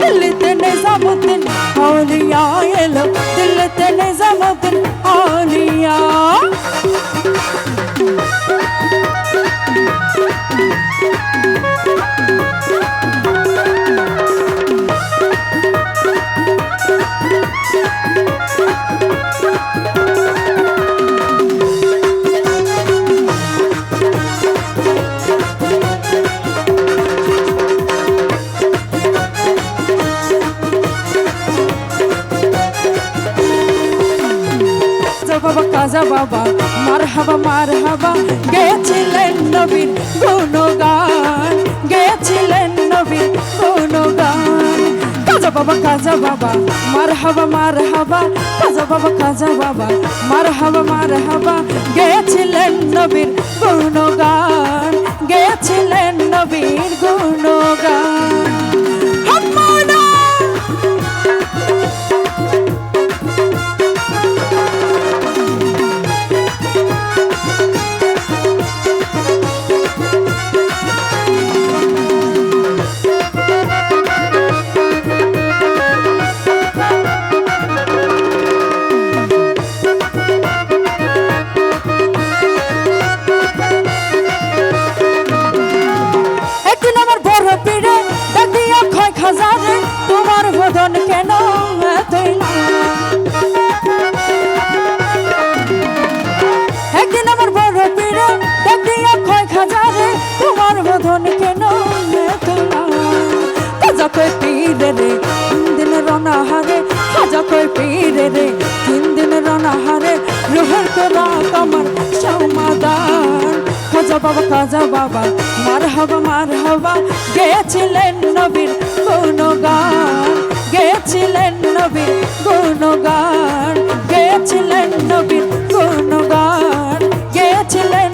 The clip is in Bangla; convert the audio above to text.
এলো দিল্লিতে নিজামুদ্দিন আউলিয়া এলো দিল্লিতে নিজামুদ্দিন বাবা, কাজা বাবা মার হাবা মার হাবা গেছিলেন নবীর গুণগান গেছিলেন নবীর গুণগান কাজা বাবা কাজা বাবা মার হাবা মার হাবা কাজা বাবা কাজা বাবা মার হাবা মার হাবা গেছিলেন নবীর বদন কেন? খাজা কই পীরে রে, তিন দিন রনা হারে খাজা কই পীরে রে, তিন দিন রনা হারে রোহের তোরা কমর সমাদান। খাজা বাবা খাজা বাবা, মার হবা মার হবা। গেছিলেন নবীর গুণগান। গেছিলেন নবীর গুণগান। গেছিলেন নবীর গুণগান। গেছিলেন